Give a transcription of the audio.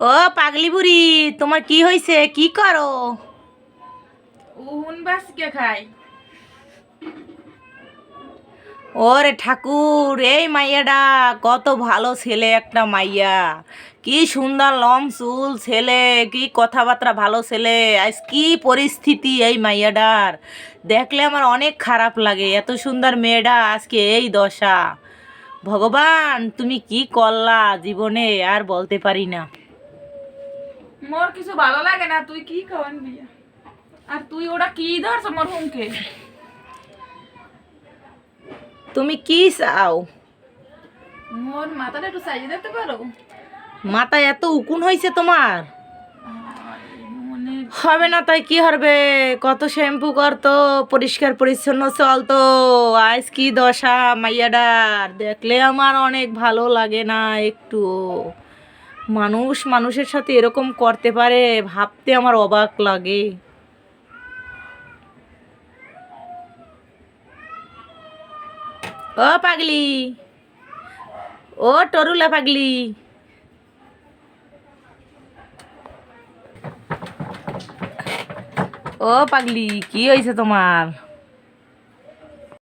ও পাগলি বুড়ি তোমার কি হয়েছে কি করো? উন বাসকে খাই ওরে ঠাকুর এই মাইয়াটা কত ভালো ছেলে একটা মাইয়া। কি সুন্দর লম চুল ছেলে কি কথাবার্তা ভালো ছেলে। আজ কি পরিস্থিতি এই মাইয়াটার দেখলে আমার অনেক খারাপ লাগে এত সুন্দর মেয়েটা আজকে এই দশা। ভগবান তুমি কি করলা জীবনে আর বলতে পারি না। মোর কিছু ভালো লাগে না তুই কি খাওয়ান বিয়া? আর তুই ওরা কি ধরছ মোর হুমকে? তুমি কি চাও? মোর মাথাটা একটু সাজিয়ে দিতে পারো? মাথায় এত উকুন হয়েছে তোমার। হবে না তাই কি হবে? কত শ্যাম্পু করতো পরিষ্কার পরিচ্ছন্ন চলতো আজ কি দশা মাইয়াডার। দেখলে আমার অনেক ভালো লাগে না একটু মানুষ মানুষের সাথে এরকম করতে পারে ভাবতে আমার অবাক লাগে। ও পাগলি। ও টরুলা পাগলি। ও পাগলি, কি হয়েছে তোমার?